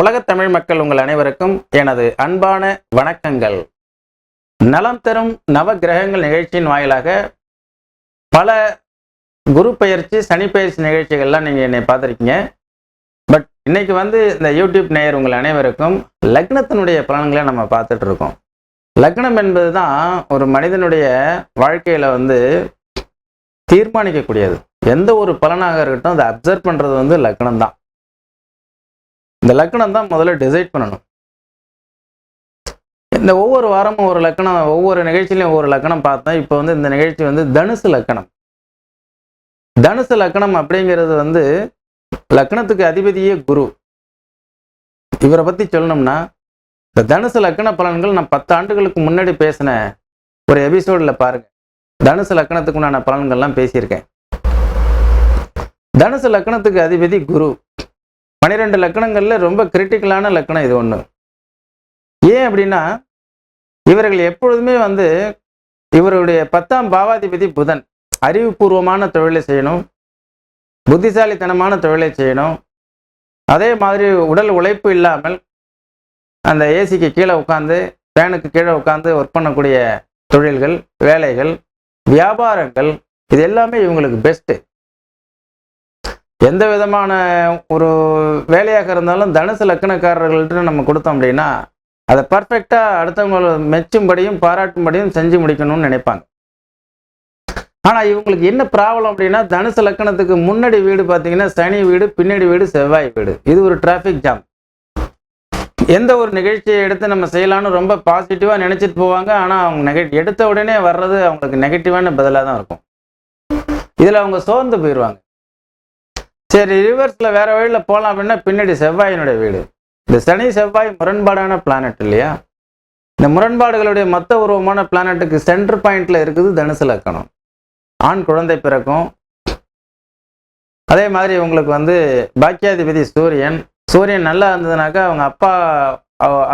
உலகத் தமிழ் மக்கள் உங்கள் அனைவருக்கும் எனது அன்பான வணக்கங்கள். நலம் தரும் நவ கிரகங்கள் நிகழ்ச்சியின் வாயிலாக பல குரு பயிற்சி சனி பயிற்சி நிகழ்ச்சிகள்லாம் நீங்கள் என்னை பார்த்துருக்கீங்க. பட் இன்னைக்கு வந்து இந்த யூடியூப் நேயர் உங்கள் அனைவருக்கும் லக்னத்தினுடைய பலன்களை நம்ம பார்த்துட்டு இருக்கோம் லக்னம் என்பது தான் ஒரு மனிதனுடைய வாழ்க்கையில் வந்து தீர்மானிக்கக்கூடியது. எந்த ஒரு பலனாக இருக்கட்டும் அதை அப்சர்வ் பண்ணுறது வந்து லக்னம் தான் இந்த லக்கணம் தான் முதல்ல டிசைட் பண்ணணும். இந்த ஒவ்வொரு வாரமும் ஒரு லக்கணம் ஒவ்வொரு நிகழ்ச்சியிலையும் ஒவ்வொரு லக்கணம் பார்த்தேன் இப்போ வந்து இந்த நிகழ்ச்சி வந்து தனுசு லக்கணம். தனுசு லக்கணம் அப்படிங்கிறது வந்து லக்கணத்துக்கு அதிபதியே குரு. இவரை பற்றி சொல்லணும்னா இந்த தனுசு லக்கண பலன்கள் நான் பத்து ஆண்டுகளுக்கு முன்னாடி பேசின ஒரு எபிசோடில் பாருங்க. தனுசு லக்கணத்துக்கு உண்டான பலன்கள்லாம் பேசியிருக்கேன். தனுசு லக்கணத்துக்கு அதிபதி குரு. பனிரெண்டு லக்கணங்களில் ரொம்ப கிரிட்டிக்கலான லக்கணம் இது ஒன்று ஏன் அப்படின்னா இவர்கள் எப்பொழுதுமே வந்து இவருடைய பத்தாம் பாவாதிபதி புதன். அறிவுபூர்வமான தொழிலை செய்யணும். புத்திசாலித்தனமான தொழிலை செய்யணும். அதே மாதிரி உடல் உழைப்பு இல்லாமல் அந்த ஏசிக்கு கீழே உட்காந்து ஃபேனுக்கு கீழே உட்காந்து ஒர்க் பண்ணக்கூடிய தொழில்கள் வேலைகள் வியாபாரங்கள் இது எல்லாமே இவங்களுக்கு பெஸ்ட்டு எந்த விதமான ஒரு வேலையாக இருந்தாலும் தனுசு லக்கணக்காரர்கள்ட்ட நம்ம கொடுத்தோம் அப்படின்னா அதை பர்ஃபெக்டாக அடுத்தவங்களை மெச்சும்படியும் பாராட்டும்படியும் செஞ்சு முடிக்கணும்னு நினைப்பாங்க. ஆனால் இவங்களுக்கு என்ன ப்ராப்ளம் அப்படின்னா தனுசு லக்கணத்துக்கு முன்னாடி வீடு பார்த்தீங்கன்னா சனி வீடு பின்னாடி வீடு செவ்வாய் வீடு. இது ஒரு டிராஃபிக் ஜாம் எந்த ஒரு நிகழ்ச்சியை எடுத்து நம்ம செய்யலாம்னு ரொம்ப பாசிட்டிவாக நினச்சிட்டு போவாங்க. ஆனால் அவங்க நெக எடுத்த உடனே வர்றது அவங்களுக்கு நெகட்டிவான பதிலாக தான் இருக்கும். இதில் அவங்க சோர்ந்து போயிடுவாங்க சரி ரிவர்ஸில் வேற வழியில் போகலாம் அப்படின்னா பின்னாடி செவ்வாயினுடைய வீடு. இந்த சனி செவ்வாய் முரண்பாடான பிளானட் இல்லையா? இந்த முரண்பாடுகளுடைய மொத்த உருவமான பிளானட்டுக்கு சென்டர் பாயிண்ட்ல இருக்குது தனுசு லக்கணம். ஆண் குழந்தை பிறக்கும். அதே மாதிரி உங்களுக்கு வந்து பாக்கியாதிபதி சூரியன். சூரியன் நல்லா இருந்ததுனாக்கா அவங்க அப்பா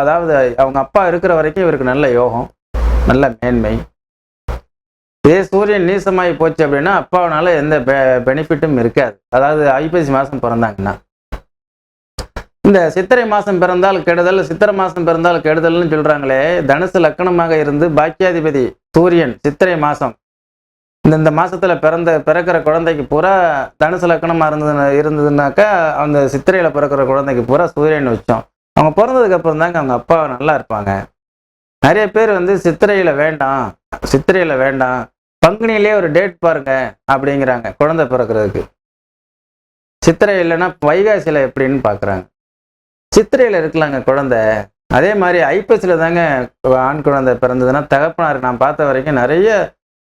அதாவது அவங்க அப்பா இருக்கிற வரைக்கும் இவருக்கு நல்ல யோகம் நல்ல மேன்மை. இதே சூரியன் நீசமாகி போச்சு அப்படின்னா அப்பாவனால எந்த பெனிஃபிட்டும் இருக்காது. அதாவது ஐப்பசி மாதம் பிறந்தாங்கன்னா. இந்த சித்திரை மாதம் பிறந்தால் கெடுதல் சித்திரை மாதம் பிறந்தால் கெடுதல்னு சொல்கிறாங்களே தனுசு லக்கணமாக இருந்து பாக்கியாதிபதி சூரியன் சித்திரை மாதம் இந்த இந்த மாதத்தில் பிறந்த பிறக்கிற குழந்தைக்கு பூரா தனுசு லக்கணமாக இருந்தது இருந்ததுனாக்கா அந்த சித்திரையில் பிறக்கிற குழந்தைக்கு பூரா சூரியன் வச்சோம் அவங்க பிறந்ததுக்கப்புறம் தாங்க அவங்க அப்பா நல்லா இருப்பாங்க. நிறைய பேர் வந்து சித்திரையில் வேண்டாம் சித்திரையில் வேண்டாம் பங்குனியிலே ஒரு டேட் பாருங்க அப்படிங்கிறாங்க குழந்தை பிறக்கிறதுக்கு. சித்திரை இல்லைன்னா வைகாசியில் எப்படின்னு பார்க்குறாங்க சித்திரையில் இருக்கலாங்க குழந்தை. அதே மாதிரி ஐப்பசியில் தாங்க ஆண் குழந்தை பிறந்ததுன்னா தகப்பனார் நான் பார்த்த வரைக்கும் நிறைய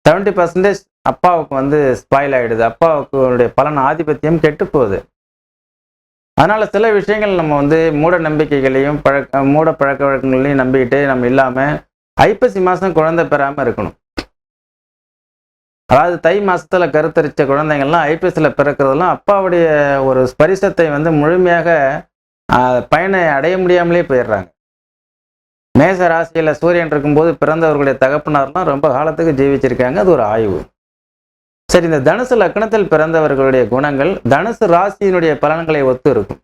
செவன்டி பர்சன்டேஜ் அப்பாவுக்கு வந்து ஸ்பாயில் ஆகிடுது அப்பாவுக்கு பலன் ஆதிபத்தியம் கெட்டு போகுது. அதனால் சில விஷயங்கள் நம்ம வந்து மூட நம்பிக்கைகளையும் பழக்க மூட பழக்க வழக்கங்களையும் நம்பிக்கிட்டு நம்ம இல்லாமல் ஐப்பசி மாதம் குழந்தை பெறாமல் இருக்கணும். அதாவது தை மாதத்தில் கருத்தரித்த குழந்தைங்கள்லாம் ஐபிஎஸ்சில் பிறக்கிறதெல்லாம் அப்பாவுடைய ஒரு ஸ்பரிசத்தை வந்து முழுமையாக பயனை அடைய முடியாமலே போயிடுறாங்க. மேச ராசியில் சூரியன் இருக்கும்போது பிறந்தவர்களுடைய தகப்பனார்லாம் ரொம்ப காலத்துக்கு ஜீவிச்சிருக்காங்க அது ஒரு ஆய்வு. சரி இந்த தனுசு லக்னத்தில் பிறந்தவர்களுடைய குணங்கள் தனுசு ராசியினுடைய பலன்களை ஒத்து இருக்கும்.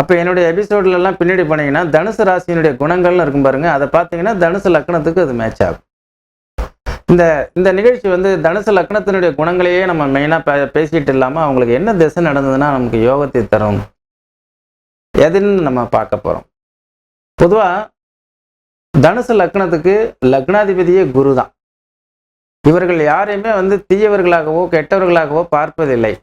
அப்போ என்னுடைய எபிசோட்லலாம் பின்னாடி போனீங்கன்னா தனுசு ராசியினுடைய குணங்கள்னு இருக்கும் பாருங்க அதை பார்த்தீங்கன்னா தனுசு லக்னத்துக்கு அது மேட்ச் ஆகும். இந்த இந்த நிகழ்ச்சி வந்து தனுசு லக்னத்தினுடைய குணங்களையே நம்ம மெயினாக பே பேசிட்டு இல்லாமல் அவங்களுக்கு என்ன திசை நடந்ததுன்னா நமக்கு யோகத்தை தரும். எதுன்னு நம்ம பார்க்க போகிறோம் பொதுவாக தனுசு லக்னத்துக்கு லக்னாதிபதியே குரு தான் இவர்கள் யாரையுமே வந்து தீயவர்களாகவோ கெட்டவர்களாகவோ பார்ப்பதில்லை.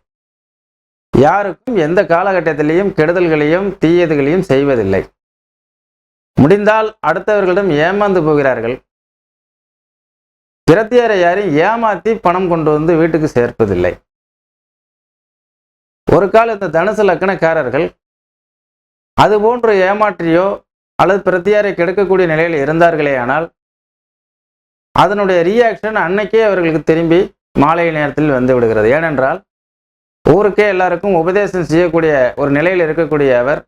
யாருக்கும் எந்த காலகட்டத்திலையும் கெடுதல்களையும் தீயதுகளையும் செய்வதில்லை. முடிந்தால் அடுத்தவர்களிடம் ஏமாந்து போகிறார்கள். பிரத்தியாரை யாரையும் ஏமாத்தி பணம் கொண்டு வந்து வீட்டுக்கு சேர்ப்பதில்லை. ஒரு கால இந்த தனுசு லக்கணக்காரர்கள் அது போன்று ஏமாற்றியோ அல்லது பிரத்தியாரை கெடுக்கக்கூடிய நிலையில் இருந்தார்களே ஆனால் அதனுடைய ரியாக்ஷன் அன்னைக்கே அவர்களுக்கு திரும்பி மாலை நேரத்தில் வந்து விடுகிறது. ஏனென்றால் ஊருக்கே எல்லாருக்கும் உபதேசம் செய்யக்கூடிய ஒரு நிலையில் இருக்கக்கூடிய அவர்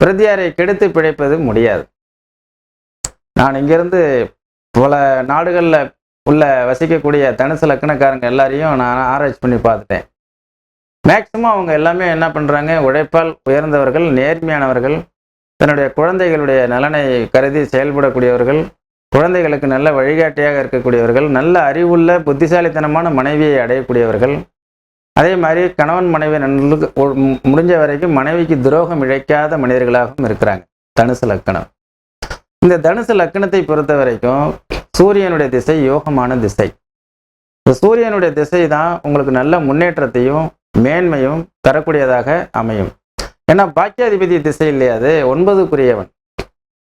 பிரத்தியாரை கெடுத்து பிழைப்பது முடியாது. நான் இங்கிருந்து பல நாடுகளில் உள்ள வசிக்கக்கூடிய தனுசு லக்கணக்காரங்க எல்லாரையும் நான் ஆராய்ச்சி பண்ணி பார்த்துட்டேன். மேக்சிமம் அவங்க எல்லாமே என்ன பண்ணுறாங்க உழைப்பால் உயர்ந்தவர்கள் நேர்மையானவர்கள் தன்னுடைய குழந்தைகளுடைய நலனை கருதி செயல்படக்கூடியவர்கள் குழந்தைகளுக்கு நல்ல வழிகாட்டியாக இருக்கக்கூடியவர்கள் நல்ல அறிவுள்ள புத்திசாலித்தனமான மனைவியை அடையக்கூடியவர்கள். அதே மாதிரி கணவன் மனைவி நன்கு மு- முடிஞ்ச வரைக்கும் மனைவிக்கு துரோகம் இழைக்காத மனிதர்களாகவும் இருக்கிறாங்க. தனுசு லக்கணம். இந்த தனுசு லக்கணத்தை பொறுத்த வரைக்கும் சூரியனுடைய திசை யோகமான திசை. சூரியனுடைய திசை தான் உங்களுக்கு நல்ல முன்னேற்றத்தையும் மேன்மையும் தரக்கூடியதாக அமையும். ஏன்னா பாக்கியாதிபதி திசை இல்லையா அது ஒன்பதுக்குரியவன்.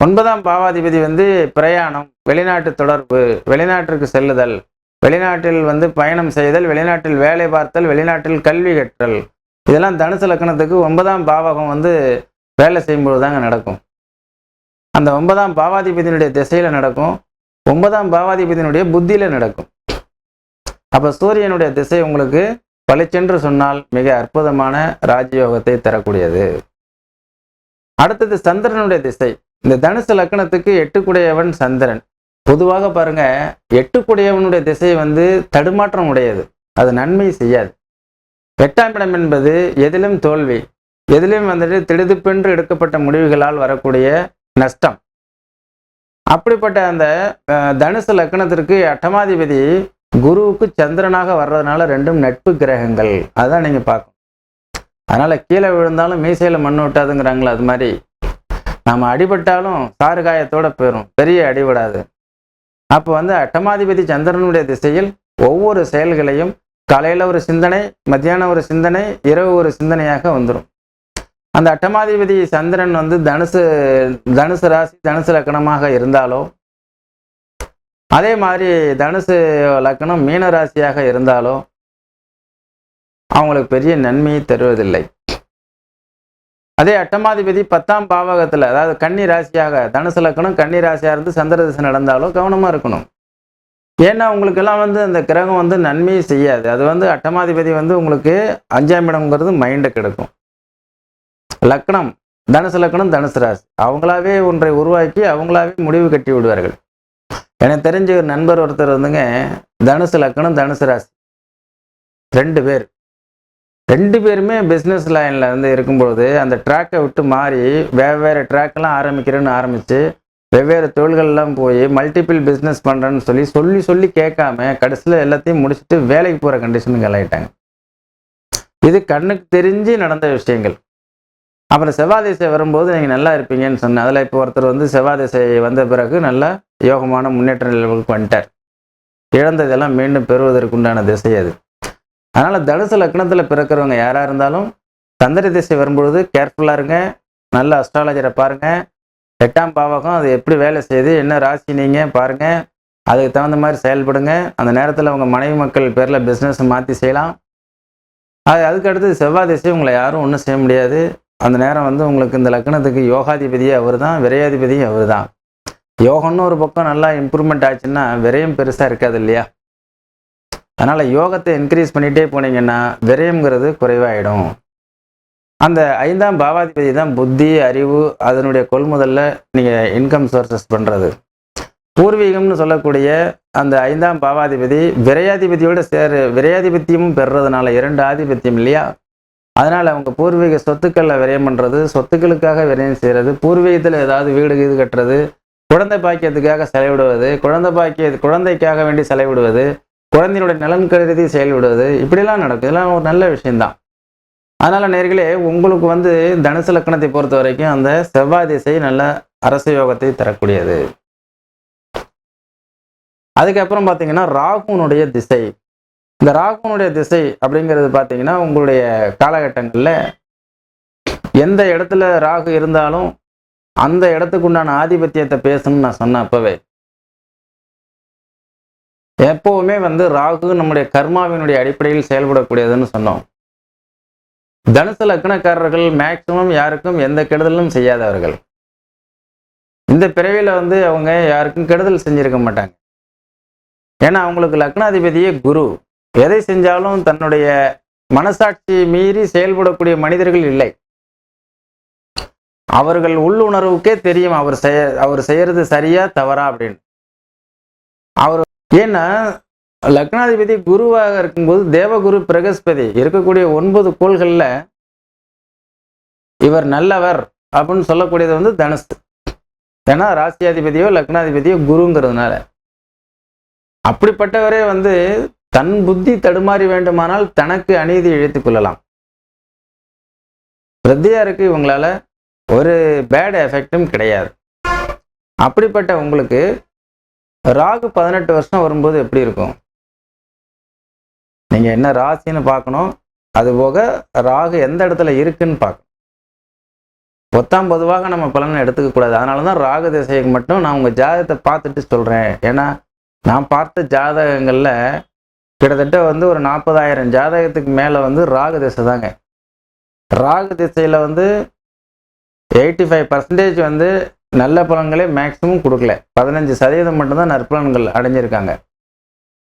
ஒன்பதாம் பாவாதிபதி வந்து பிரயாணம் வெளிநாட்டு தொடர்பு வெளிநாட்டிற்கு செல்லுதல் வெளிநாட்டில் வந்து பயணம் செய்தல் வெளிநாட்டில் வேலை பார்த்தல் வெளிநாட்டில் கல்வி கற்றல். இதெல்லாம் தனுசு லக்கணத்துக்கு ஒன்பதாம் பாவகம் வந்து வேலை செய்யும்போது தாங்க நடக்கும். அந்த ஒன்பதாம் பாவாதிபதியினுடைய திசையில் நடக்கும். ஒன்பதாம் பாவாதிபதியினுடைய புத்தியில நடக்கும். அப்ப சூரியனுடைய திசை உங்களுக்கு பளிச்சென்று சொன்னால் மிக அற்புதமான ராஜயோகத்தை தரக்கூடியது. அடுத்தது சந்திரனுடைய திசை. இந்த தனுசு லக்கணத்துக்கு எட்டுக்குடையவன் சந்திரன். பொதுவாக பாருங்க எட்டுக்குடையவனுடைய திசை வந்து தடுமாற்றம் உடையது. அது நன்மை செய்யாது. எட்டாம் இடம் என்பது எதிலும் தோல்வி. எதிலும் வந்துட்டு திடுதிப்பென்று எடுக்கப்பட்ட முடிவுகளால் வரக்கூடிய நஷ்டம். அப்படிப்பட்ட அந்த தனுசு லக்கணத்திற்கு அட்டமாதிபதி குருவுக்கு சந்திரனாக வர்றதுனால ரெண்டும் நட்பு கிரகங்கள். அதான் நீங்க பார்க்கணும். அதனால கீழே விழுந்தாலும் மீசையில மண் விட்டாதுங்கிறாங்களா அது மாதிரி. நாம அடிபட்டாலும் சாறு காயத்தோட போயிடும் பெரிய அடிபடாது. அப்போ வந்து அட்டமாதிபதி சந்திரனுடைய திசையில் ஒவ்வொரு செயல்களையும் காலையில ஒரு சிந்தனை மத்தியானம் ஒரு சிந்தனை இரவு ஒரு சிந்தனையாக வந்துடும் அந்த அட்டமாதிபதி சந்திரன் வந்து தனுசு தனுசு ராசி தனுசு லக்கணமாக இருந்தாலோ அதே மாதிரி தனுசு லக்கணம் மீன ராசியாக இருந்தாலோ அவங்களுக்கு பெரிய நன்மையை தருவதில்லை. அதே அட்டமாதிபதி பத்தாம் பாவகத்தில் அதாவது கன்னி ராசியாக தனுசு லக்கணம் கன்னி ராசியாக இருந்து சந்திரதிசை நடந்தாலோ கவனமாக இருக்கணும். ஏன்னா உங்களுக்கெல்லாம் வந்து அந்த கிரகம் வந்து நன்மையை செய்யாது. அது வந்து அட்டமாதிபதி வந்து உங்களுக்கு அஞ்சாம் இடம்ங்கிறது மைண்டை கிடைக்கும். லக்னம் தனுசு லக்னம் தனுசு ராசி. அவங்களாவே ஒன்றை உருவாக்கி அவங்களாவே முடிவு கட்டி விடுவார்கள். எனக்கு தெரிஞ்ச ஒரு நண்பர் ஒருத்தர் வந்துங்க தனுசு லக்னம் தனுசு ராசி. ரெண்டு பேர். ரெண்டு பேருமே பிஸ்னஸ் லைனில் வந்து இருக்கும்பொழுது அந்த ட்ராக்கை விட்டு மாறி வெவ்வேறு ட்ராக்கெல்லாம் ஆரம்பிக்கிறேன்னு ஆரம்பித்து வெவ்வேறு தொழில்கள்லாம் போய் மல்டிபிள் பிஸ்னஸ் பண்ணுறேன்னு சொல்லி சொல்லி சொல்லி கேட்காம கடைசியில் எல்லாத்தையும் முடிச்சுட்டு வேலைக்கு போகிற கண்டிஷனுக்கு ஆளாயிட்டாங்க இது கண்ணுக்கு தெரிஞ்சு நடந்த விஷயங்கள். அப்புறம் செவ்வாய் திசை வரும்போது நீங்கள் நல்லா இருப்பீங்கன்னு சொன்னேன். அதில் இப்போ ஒருத்தர் வந்து செவ்வாய் திசை வந்த பிறகு நல்ல யோகமான முன்னேற்ற நிலவுக்கு வந்துட்டார். இழந்ததெல்லாம் மீண்டும் பெறுவதற்குண்டான திசை அது. அதனால் தனுசு லக்னத்தில் பிறக்கிறவங்க யாராக இருந்தாலும் சந்திர திசை வரும்பொழுது கேர்ஃபுல்லாக இருங்க. நல்ல அஸ்ட்ராலஜரை பாருங்கள் எட்டாம் பாவகம் அது எப்படி வேலை செய்யுது என்ன ராசி நீங்கள் பாருங்கள் அதுக்கு தகுந்த மாதிரி செயல்படுங்க. அந்த நேரத்தில் உங்கள் மனைவி மக்கள் பேரில் பிஸ்னஸ் மாற்றி செய்யலாம். அது அதுக்கு அடுத்து செவ்வாய் திசை உங்களை யாரும் ஒன்றும் செய்ய முடியாது. அந்த நேரம் வந்து உங்களுக்கு இந்த லக்னத்துக்கு யோகாதிபதியே அவர் தான் விரையாதிபதியும் அவர் தான் யோகம்னு ஒரு பக்கம் நல்லா இம்ப்ரூவ்மெண்ட் ஆச்சுன்னா விரயம் பெருசாக இருக்காது இல்லையா? அதனால் யோகத்தை இன்க்ரீஸ் பண்ணிகிட்டே போனீங்கன்னா விரயம்ங்கிறது குறைவாயிடும். அந்த ஐந்தாம் பாவாதிபதி தான் புத்தி அறிவு அதனுடைய கொள்முதலில் நீங்கள் இன்கம் சோர்சஸ் பண்ணுறது பூர்வீகம்னு சொல்லக்கூடிய அந்த ஐந்தாம் பாவாதிபதி விரையாதிபதியோட சேரு விரையாதிபத்தியமும் பெறுறதுனால இரண்டு ஆதிபத்தியம் இல்லையா? அதனால் அவங்க பூர்வீக சொத்துக்களில் விரயம் பண்ணுறது சொத்துக்களுக்காக விரயம் செய்கிறது பூர்வீகத்தில் ஏதாவது வீடு இது கட்டுறது குழந்தை பாக்கியத்துக்காக செலவிடுவது குழந்தை பாக்கிய குழந்தைக்காக வேண்டி செலவிடுவது குழந்தையினுடைய நலன் கருதி செயல்விடுவது இப்படிலாம் நடக்கும். இதெல்லாம் ஒரு நல்ல விஷயம்தான். அதனால் நேர்களே உங்களுக்கு வந்து தனுசு லக்கணத்தை பொறுத்த வரைக்கும் அந்த செவ்வாய் திசை நல்ல அரசு யோகத்தை தரக்கூடியது. அதுக்கப்புறம் பார்த்தீங்கன்னா ராகுனுடைய திசை. இந்த ராகுனுடைய திசை அப்படிங்கிறது பார்த்தீங்கன்னா உங்களுடைய காலகட்டங்களில் எந்த இடத்துல ராகு இருந்தாலும் அந்த இடத்துக்கு உண்டான ஆதிபத்தியத்தை பேசணும்னு நான் சொன்னேன் அப்பவே. எப்பவுமே வந்து ராகு நம்முடைய கர்மாவினுடைய அடிப்படையில் செயல்படக்கூடியதுன்னு சொன்னோம். தனுசு லக்னக்காரர்கள் மேக்சிமம் யாருக்கும் எந்த கெடுதலும் செய்யாதவர்கள். இந்த பிறவியில் வந்து அவங்க யாருக்கும் கெடுதல் செஞ்சிருக்க மாட்டாங்க. ஏன்னா அவங்களுக்கு லக்னாதிபதியே குரு. எதை செஞ்சாலும் தன்னுடைய மனசாட்சி மீறி செயல்படக்கூடிய மனிதர்கள் இல்லை. அவர்கள் உள்ளுணர்வுக்கே தெரியும் அவர் செய்ய அவர் செய்யறது சரியா தவறா அப்படின்னு. அவர் ஏன்னா லக்னாதிபதி குருவாக இருக்கும்போது தேவகுரு பிரகஸ்பதி இருக்கக்கூடிய ஒன்பது கோள்களில் இவர் நல்லவர் அப்படின்னு சொல்லக்கூடியது வந்து தனுசு. ஏன்னா ராசியாதிபதியோ லக்னாதிபதியோ குருங்கிறதுனால. அப்படிப்பட்டவரே வந்து தன் புத்தி தடுமாறி வேண்டுமானால் தனக்கு அநீதி இழைத்துக் கொள்ளலாம். பிரத்தியாருக்கு இவங்களால ஒரு பேட் எஃபெக்டும் கிடையாது. அப்படிப்பட்ட உங்களுக்கு ராகு பதினெட்டு வருஷம் வரும்போது எப்படி இருக்கும்? நீங்க என்ன ராசின்னு பார்க்கணும் அது போக ராகு எந்த இடத்துல இருக்குன்னு பார்க்கணும். பொத்தாம் பொதுவாக நம்ம பலனை எடுத்துக்க கூடாது. அதனால தான் ராகு திசைக்கு மட்டும் நான் உங்கள் ஜாதகத்தை பார்த்துட்டு சொல்கிறேன் ஏன்னா நான் பார்த்த ஜாதகங்களில் கிட்டத்தட்ட வந்து ஒரு நாற்பதாயிரம் ஜாதகத்துக்கு மேலே வந்து ராகு திசை தாங்க. ராகு திசையில் வந்து எயிட்டி ஃபைவ் பர்சன்டேஜ் வந்து நல்ல பலன்களே மேக்ஸிமம் கொடுக்கல. பதினஞ்சு சதவீதம் மட்டும்தான் நற்பலன்கள் அடைஞ்சிருக்காங்க.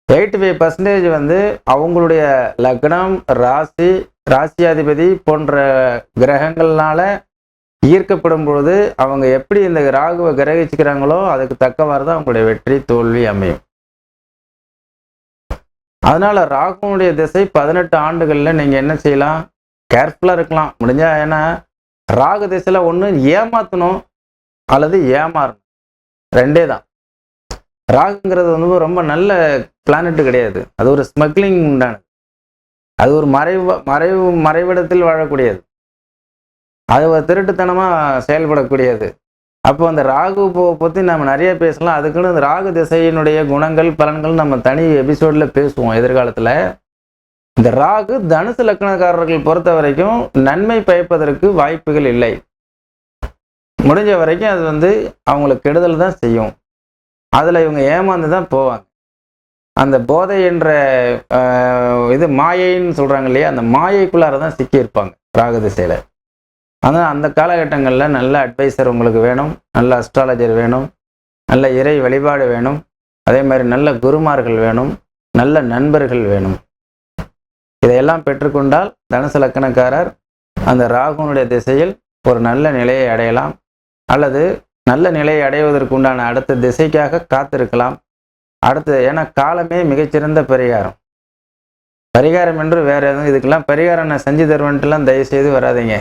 எயிட்டி ஃபைவ் பர்சன்டேஜ் வந்து அவங்களுடைய லக்னம் ராசி ராசியாதிபதி போன்ற கிரகங்கள்னால ஈர்க்கப்படும் பொழுது அவங்க எப்படி இந்த ராகுவை கிரகிச்சுக்கிறாங்களோ அதுக்கு தக்கவாறு தான் அவங்களுடைய வெற்றி தோல்வி அமையும். அதனால ராகுனுடைய திசை பதினெட்டு ஆண்டுகள்ல நீங்க என்ன செய்யலாம்? கேர்ஃபுல்லா இருக்கலாம். முடிஞ்சா ஏன்னா ராகு திசையில ஒன்று ஏமாத்தணும் அல்லது ஏமாறணும். ரெண்டே தான். ராகுங்கிறது வந்து ரொம்ப நல்ல பிளானட் கிடையாது. அது ஒரு ஸ்மக்லிங் உண்டானது. அது ஒரு மறைவு மறைவு மறைவிடத்தில் வாழக்கூடியது. அது ஒரு திருட்டுத்தனமாக செயல்படக்கூடியது. அப்போ அந்த ராகு பற்றி நம்ம நிறைய பேசலாம். அதுக்குன்னு இந்த ராகு திசையினுடைய குணங்கள் பலன்கள் நம்ம தனி எபிசோடில் பேசுவோம் எதிர்காலத்தில். இந்த ராகு தனுசு லக்னக்காரர்கள் பொறுத்த வரைக்கும் நன்மை பயப்பதற்கு வாய்ப்புகள் இல்லை. முடிஞ்ச வரைக்கும் அது வந்து அவங்களுக்கு கெடுதல் தான் செய்யும். அதில் இவங்க ஏமாந்து தான் போவாங்க. அந்த போதை என்ற இது மாயைன்னு சொல்கிறாங்க இல்லையா? அந்த மாயைக்குள்ளார தான் சிக்கியிருப்பாங்க ராகு திசையில். ஆனால் அந்த காலகட்டங்களில் நல்ல அட்வைசர் உங்களுக்கு வேணும் நல்ல அஸ்ட்ராலஜர் வேணும் நல்ல இறை வழிபாடு வேணும் அதே மாதிரி நல்ல குருமார்கள் வேணும் நல்ல நண்பர்கள் வேணும். இதையெல்லாம் பெற்றுக்கொண்டால் தனுசு லக்கணக்காரர் அந்த ராகுனுடைய திசையில் ஒரு நல்ல நிலையை அடையலாம். அல்லது நல்ல நிலையை அடைவதற்கு உண்டான அடுத்த திசைக்காக காத்திருக்கலாம். அடுத்து ஏன்னா காலமே மிகச்சிறந்த பரிகாரம். பரிகாரம் என்று வேறு எதுவும் இதுக்கெல்லாம் பரிகாரம் நான் செஞ்சு தருவேன்ட்டுலாம் தயவு செய்து வராதீங்க.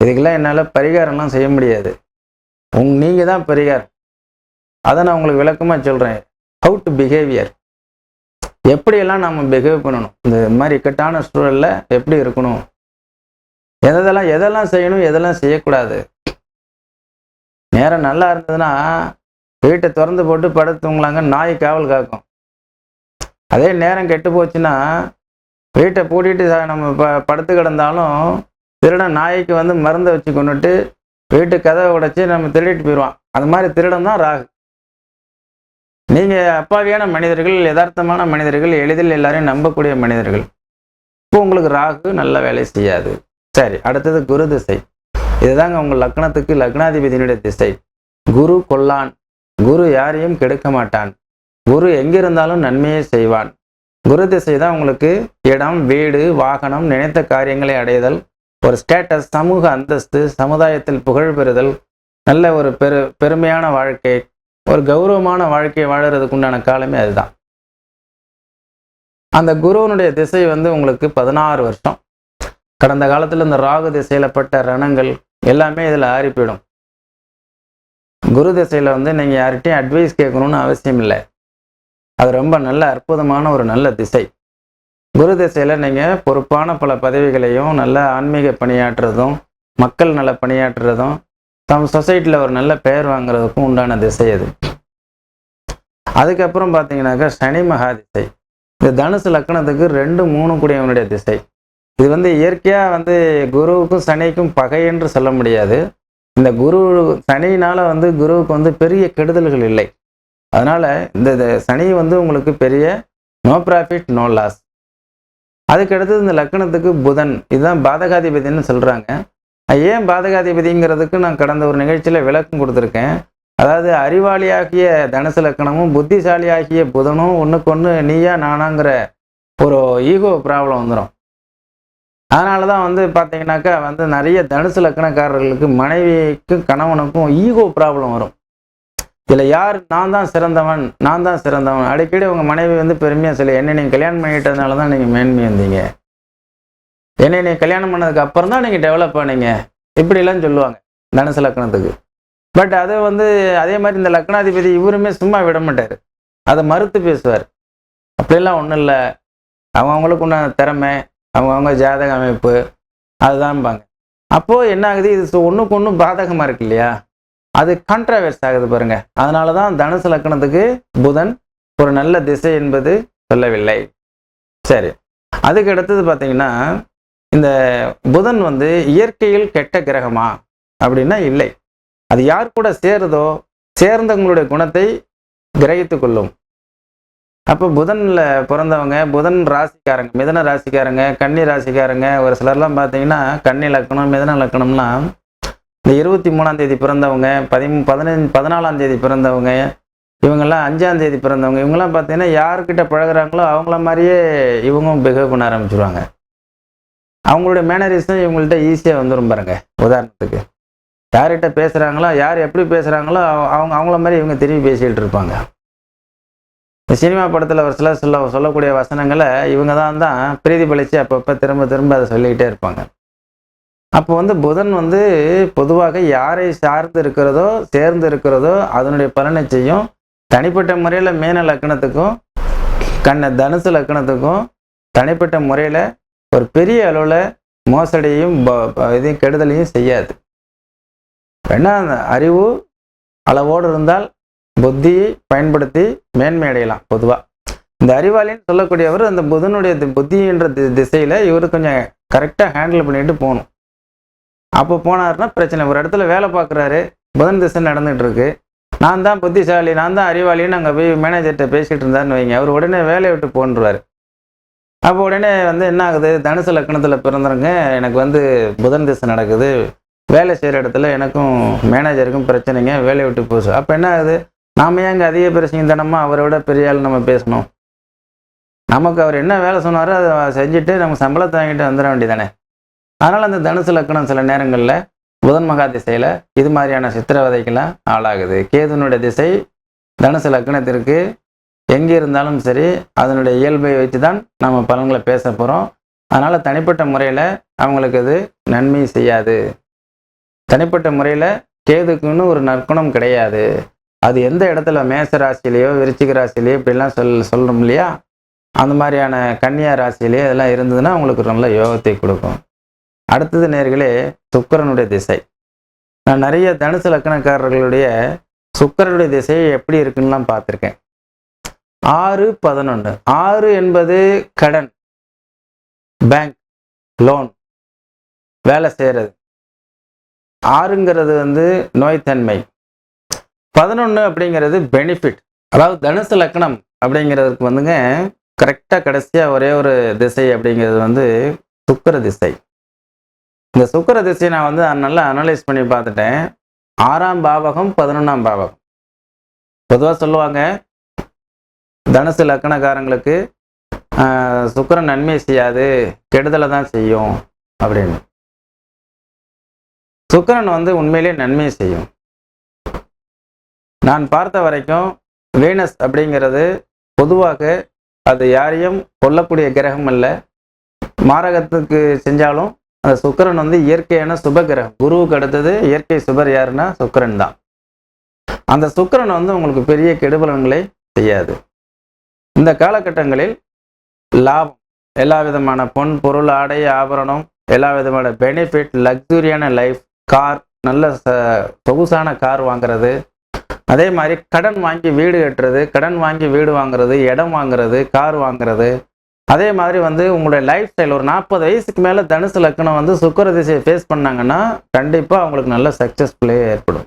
இதுக்கெல்லாம் என்னால் பரிகாரம்லாம் செய்ய முடியாது. உங் நீங்கள் தான் பரிகாரம். அதை நான் உங்களுக்கு விளக்கமாக சொல்கிறேன் ஹவு டு பிஹேவியர் எப்படியெல்லாம் நம்ம பிஹேவ் பண்ணணும்? இந்த மாதிரி இக்கட்டான சூழலில் எப்படி இருக்கணும்? எதெல்லாம் எதெல்லாம் செய்யணும் எதெல்லாம் செய்யக்கூடாது? நேரம் நல்லா இருந்ததுன்னா வீட்டை திறந்து போட்டு படுத்துங்களாங்க நாய் காவல் காக்கும். அதே நேரம் கெட்டு போச்சுன்னா வீட்டை பூட்டிட்டு நம்ம ப படுத்து கிடந்தாலும் திருடன் நாய்க்கு வந்து மருந்தை வச்சு கொண்டுட்டு வீட்டு கதவை உடைச்சி நம்ம திருடிட்டு போயிடுவான் அது மாதிரி திருடன் தான் ராகு. நீங்கள் அப்பாவியான மனிதர்கள் யதார்த்தமான மனிதர்கள் எளிதில் எல்லாரையும் நம்பக்கூடிய மனிதர்கள். இப்போ உங்களுக்கு ராகு நல்ல வேலை செய்யாது. சரி அடுத்தது குரு திசை. இதுதாங்க உங்கள் லக்னத்துக்கு லக்னாதிபதியினுடைய திசை. குரு கொல்லான். குரு யாரையும் கெடுக்க மாட்டான். குரு எங்கிருந்தாலும் நன்மையை செய்வான். குரு திசை தான் உங்களுக்கு இடம் வீடு வாகனம் நினைத்த காரியங்களை அடைதல் ஒரு ஸ்டேட்டஸ் சமூக அந்தஸ்து சமுதாயத்தில் புகழ் பெறுதல் நல்ல ஒரு பெரு பெருமையான வாழ்க்கை ஒரு கௌரவமான வாழ்க்கையை வாழறதுக்கு உண்டான காலமே அதுதான். அந்த குருவனுடைய திசை வந்து உங்களுக்கு பதினாறு வருஷம். கடந்த காலத்தில் இந்த ராகு திசையில பட்ட ரணங்கள் எல்லாமே இதில் ஆறி போயிடும் குரு திசையில் வந்து நீங்கள் யார்கிட்டையும் அட்வைஸ் கேட்கணும்னு அவசியம் இல்லை அது ரொம்ப நல்ல அற்புதமான ஒரு நல்ல திசை. குரு திசையில் நீங்கள் பொறுப்பான பல பதவிகளையும் நல்ல ஆன்மீக பணியாற்றுறதும் மக்கள் நல்ல பணியாற்றுறதும் தம் சொசைட்டியில் ஒரு நல்ல பெயர் வாங்குறதுக்கும் உண்டான திசை அது. அதுக்கப்புறம் பார்த்தீங்கன்னாக்கா சனி மகா திசை. இந்த தனுசு லக்கணத்துக்கு ரெண்டு மூணு கூடியவனுடைய திசை. இது வந்து இயற்கையாக வந்து குருவுக்கும் சனிக்கும் பகை என்று சொல்ல முடியாது. இந்த குரு சனினால் வந்து குருவுக்கு வந்து பெரிய கெடுதல்கள் இல்லை. அதனால் இந்த இந்த சனி வந்து உங்களுக்கு பெரிய நோ ப்ராஃபிட் நோ லாஸ் அதுக்கு அடுத்தது இந்த லக்கணத்துக்கு புதன். இதுதான் பாதகாதிபதினு சொல்கிறாங்க ஏன் பாதகாதிபதிங்கிறதுக்கு நான் கடந்த ஒரு நிகழ்ச்சியில் விளக்கம் கொடுத்துருக்கேன். அதாவது அறிவாளியாகிய தனுசு லக்கணமும் புத்திசாலியாகிய புதனும் ஒன்றுக்கு ஒன்று நீயா நானாங்கிற ஒரு ஈகோ ப்ராப்ளம் வந்துடும் அதனால தான் வந்து பார்த்தீங்கன்னாக்கா வந்து நிறைய தனுசு லக்கணக்காரர்களுக்கு மனைவிக்கும் கணவனுக்கும் ஈகோ ப்ராப்ளம் வரும். இதில் யார்? நான் தான் சிறந்தவன் நான் தான் சிறந்தவன். அடிக்கடி உங்கள் மனைவி வந்து பெருமையாக சொல்லி என்ன நீங்கள் கல்யாணம் பண்ணிட்டதுனால தான் நீங்கள் மேன்மை வந்தீங்க என்னை நீங்கள் கல்யாணம் பண்ணதுக்கு அப்புறம் தான் நீங்கள் டெவலப் பண்ணீங்க இப்படிலாம் சொல்லுவாங்க தனுசு லக்னத்துக்கு. பட் அதை வந்து அதே மாதிரி இந்த லக்னாதிபதி இவருமே சும்மா விட மாட்டார். அதை மறுத்து பேசுவார். அப்படிலாம் ஒன்றும் இல்லை. அவங்கவுங்களுக்கு உண்டான திறமை அவங்கவுங்க ஜாதக அமைப்பு அதுதான்பாங்க அப்போது என்ன ஆகுது? இது ஒன்றுக்கு ஒன்றும் பாதகமாக இருக்கு இல்லையா? அது கான்ட்ராவர்ஸ் ஆகுது பாருங்க. அதனால தான் தனுசு லக்னத்துக்கு புதன் ஒரு நல்ல திசை என்பது சொல்லவில்லை. சரி. அதுக்கு அடுத்தது பார்த்தீங்கன்னா இந்த புதன் வந்து இயற்கையில் கெட்ட கிரகமா அப்படின்னா இல்லை. அது யார் கூட சேருதோ சேர்ந்தவங்களுடைய குணத்தை கிரகித்து கொள்ளும். அப்போ புதனில் பிறந்தவங்க புதன் ராசிக்காரங்க மிதன ராசிக்காரங்க கன்னி ராசிக்காரங்க ஒரு சிலர்லாம் பார்த்தீங்கன்னா கன்னி லக்கணம் மிதன லக்கணம்லாம் இந்த இருபத்தி மூணாம் தேதி பிறந்தவங்க பதி பதினஞ்சு பதினாலாம் தேதி பிறந்தவங்க இவங்கெல்லாம் அஞ்சாம் தேதி பிறந்தவங்க இவங்கெல்லாம் பார்த்தீங்கன்னா யாருக்கிட்ட பழகுறாங்களோ அவங்கள மாதிரியே இவங்களும் பிஹேவ் பண்ண ஆரம்பிச்சிடுவாங்க அவங்களுடைய மேனரிஸும் இவங்கள்ட்ட ஈஸியாக வந்துடும் பாருங்க உதாரணத்துக்கு. யார்கிட்ட பேசுகிறாங்களோ யார் எப்படி பேசுகிறாங்களோ அவங்க அவங்கள மாதிரி இவங்க திரும்பி பேசிகிட்டு இருப்பாங்க. இந்த சினிமா படத்தில் ஒரு சில சொல்ல சொல்லக்கூடிய வசனங்களை இவங்க தான் தான் பிரீதி பிரதிபலித்து அப்பப்போ திரும்ப திரும்ப அதை சொல்லிக்கிட்டே இருப்பாங்க. அப்போ வந்து புதன் வந்து பொதுவாக யாரை சார்ந்து இருக்கிறதோ சேர்ந்து இருக்கிறதோ அதனுடைய பலனை செய்யும். தனிப்பட்ட முறையில் மேன லக்கணத்துக்கும் கண்ண தனுசு லக்கணத்துக்கும் தனிப்பட்ட முறையில் ஒரு பெரிய அளவில் மோசடியும் ப- ப- இதையும் கெடுதலையும் செய்யாது. வேணா அறிவு அளவோடு இருந்தால் புத்தியை பயன்படுத்தி மேன்மை அடையலாம் பொதுவாக இந்த அறிவாளின்னு சொல்லக்கூடியவர் அந்த புதனுடைய புத்தின்ற தி- இவர் கொஞ்சம் கரெக்டாக ஹேண்டில் பண்ணிட்டு போகணும். அப்போ போனாருன்னா பிரச்சனை. ஒரு இடத்துல வேலை பார்க்குறாரு. புதன் திசை நடந்துகிட்டு இருக்கு நான் தான் புத்திசாலி நான் தான் அறிவாளின்னு அங்கே போய் மேனேஜர்கிட்ட பேசிகிட்டு இருந்தாருன்னு வைங்க. அவர் உடனே வேலையை விட்டு போன்றுவார். அப்போ உடனே வந்து என்ன ஆகுது? தனுசு லக்கணத்தில் பிறந்தவங்க எனக்கு வந்து புதன் திசை நடக்குது. வேலை செய்கிற இடத்துல எனக்கும் மேனேஜருக்கும் பிரச்சனைங்க. வேலையை விட்டு போச்சு. அப்போ என்ன ஆகுது? நாம ஏங்க அதிக பிரச்சனை தானமா அவரை விட பெரிய ஆள் நம்ம பேசணும்? நமக்கு அவர் என்ன வேலை சொன்னாரோ அதை செஞ்சுட்டு நம்ம சம்பளத்தை வாங்கிட்டு வந்துட வேண்டியதானே அதனால் அந்த தனுசு லக்கணம் சில நேரங்களில் புதன் மகா திசையில் இது மாதிரியான சித்திரவதைக்கெல்லாம் ஆளாகுது. கேதுனுடைய திசை தனுசு லக்கணத்திற்கு எங்கே இருந்தாலும் சரி அதனுடைய இயல்பை வைத்து தான் நம்ம பலன்களை பேச போகிறோம் அதனால் தனிப்பட்ட முறையில் அவங்களுக்கு அது நன்மை செய்யாது. தனிப்பட்ட முறையில் கேதுக்குன்னு ஒரு நற்குணம் கிடையாது. அது எந்த இடத்துல மேச ராசியிலையோ விருச்சிக ராசியிலையோ இப்படிலாம் சொல் சொல்கிறோம் இல்லையா? அந்த மாதிரியான கன்னியா ராசியிலேயே இதெல்லாம் இருந்ததுன்னா அவங்களுக்கு நல்ல யோகத்தை கொடுக்கும். அடுத்தது நேர்களே சுக்கரனுடைய திசை. நான் நிறைய தனுசு லக்கணக்காரர்களுடைய சுக்கரனுடைய திசை எப்படி இருக்குன்னுலாம் பார்த்துருக்கேன். ஆறு பதினொன்று ஆறு என்பது கடன் பேங்க் லோன் வேலை செய்கிறது ஆறுங்கிறது வந்து நோய்த்தன்மை. பதினொன்று அப்படிங்கிறது பெனிஃபிட் அதாவது தனுசு லக்கணம் அப்படிங்கிறதுக்கு வந்துங்க கரெக்டாக கடைசியாக ஒரே ஒரு திசை அப்படிங்கிறது வந்து சுக்கர திசை. இந்த சுக்கர திசையை நான் வந்து நல்லா அனலைஸ் பண்ணி பார்த்துட்டேன். ஆறாம் பாவகம் பதினொன்றாம் பாவகம். பொதுவாக சொல்லுவாங்க தனுசு லக்கணக்காரங்களுக்கு சுக்கரன் நன்மை செய்யாது கெடுதலை தான் செய்யும் அப்படின்னு. சுக்கரன் வந்து உண்மையிலேயே நன்மை செய்யும். நான் பார்த்த வரைக்கும் வீனஸ் அப்படிங்கிறது பொதுவாக அது யாரையும் கொல்லக்கூடிய கிரகம் அல்ல. மாரகத்துக்கு செஞ்சாலும் அந்த சுக்கிரன் வந்து இயற்கையான சுபகிரகம். குருவுக்கு அடுத்தது இயற்கை சுபர் யாருன்னா சுக்கிரன் தான். அந்த சுக்கிரன் வந்து உங்களுக்கு பெரிய கெடுபலன்களை செய்யாது. இந்த காலகட்டங்களில் லாபம் எல்லா விதமான பொன் பொருள் ஆடை ஆபரணம் எல்லா விதமான பெனிஃபிட் லக்ஸுரியான லைஃப் கார் நல்ல ச- சொகுசான கார் வாங்குறது. அதே மாதிரி கடன் வாங்கி வீடு கட்டுறது கடன் வாங்கி வீடு வாங்குறது இடம் வாங்குறது கார் வாங்குறது. அதே மாதிரி வந்து உங்களுடைய லைஃப் ஸ்டைல் ஒரு நாற்பது வயசுக்கு மேலே தனுசு லக்கணம் வந்து சுக்கர திசையை ஃபேஸ் பண்ணாங்கன்னா கண்டிப்பாக அவங்களுக்கு நல்ல சக்ஸஸ்ஃபுல்லே ஏற்படும்.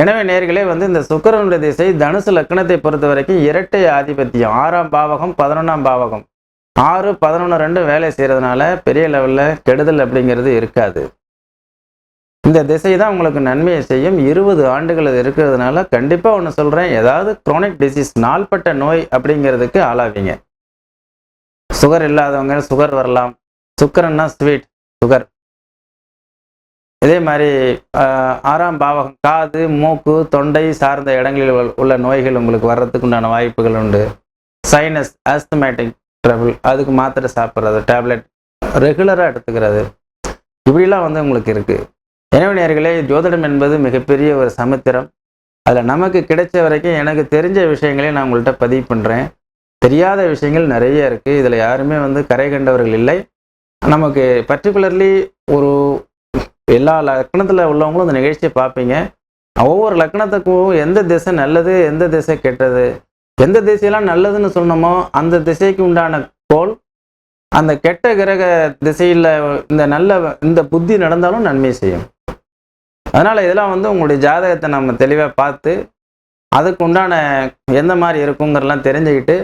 எனவே நேர்களே வந்து இந்த சுக்கரனுடைய திசை தனுசு லக்கணத்தை பொறுத்த வரைக்கும் இரட்டை ஆதிபத்தியம். ஆறாம் பாவகம் பதினொன்றாம் பாவகம். ஆறு பதினொன்று ரெண்டு வேலை செய்கிறதுனால பெரிய லெவலில் கெடுதல் அப்படிங்கிறது இருக்காது. இந்த திசை தான் உங்களுக்கு நன்மையை செய்யும். இருபது ஆண்டுகள் இருக்கிறதுனால கண்டிப்பாக ஒன்று சொல்கிறேன் ஏதாவது குரோனிக் டிசீஸ் நாள்பட்ட நோய் அப்படிங்கிறதுக்கு ஆளாவீங்க. சுகர் இல்லாதவங்க சுகர் வரலாம். சுக்கரன்னா ஸ்வீட் சுகர் இதே மாதிரி ஆறாம் பாவகம் காது மூக்கு தொண்டை சார்ந்த இடங்களில் உள்ள- உள்ள நோய்கள் உங்களுக்கு வர்றதுக்கு உண்டான வாய்ப்புகள் உண்டு. சைனஸ் ஆஸ்தமேட்டிக் ட்ரபிள் அதுக்கு மாத்திரை சாப்பிட்றது டேப்லெட் ரெகுலராக எடுத்துக்கிறது. இப்படிலாம் வந்து உங்களுக்கு இருக்குது எனவே நேர்களே ஜோதிடம் என்பது மிகப்பெரிய ஒரு சமுத்திரம். அதில் நமக்கு கிடைச்ச வரைக்கும் எனக்கு தெரிஞ்ச விஷயங்களையும் நான் உங்கள்கிட்ட பதிவு பண்ணுறேன் தெரியாத விஷயங்கள் நிறைய இருக்குது இதில் யாருமே வந்து கரை கண்டவர்கள் இல்லை. நமக்கு பர்டிகுலர்லி ஒரு எல்லா லக்னத்தில் உள்ளவங்களும் இந்த நிகழ்ச்சியை பார்ப்பீங்க. ஒவ்வொரு லக்னத்துக்கும் எந்த திசை நல்லது எந்த திசை கெட்டது எந்த திசையெல்லாம் நல்லதுன்னு சொன்னோமோ அந்த திசைக்கு உண்டான கோல் அந்த கெட்ட கிரக திசையில் இந்த நல்ல இந்த புத்தி நடந்தாலும் நன்மை செய்யும். அதனால் இதெல்லாம் வந்து உங்களுடைய ஜாதகத்தை நம்ம தெளிவாக பார்த்து அதுக்கு உண்டான எந்த மாதிரி இருக்குங்கிறலாம் தெரிஞ்சுக்கிட்டு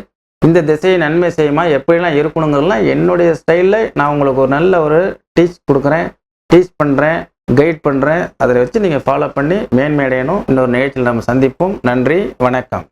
இந்த திசையை நன்மை செய்யுமா? எப்படிலாம் இருக்கணுங்கிறதுலாம் என்னுடைய ஸ்டைலில் நான் உங்களுக்கு ஒரு நல்ல ஒரு டீச் கொடுக்குறேன். டீச் பண்ணுறேன் கைட் பண்ணுறேன் அதில் வச்சு நீங்கள் ஃபாலோ பண்ணி மேன்மையடையணும் இன்னொரு நிகழ்ச்சியில் நம்ம சந்திப்போம். நன்றி வணக்கம்.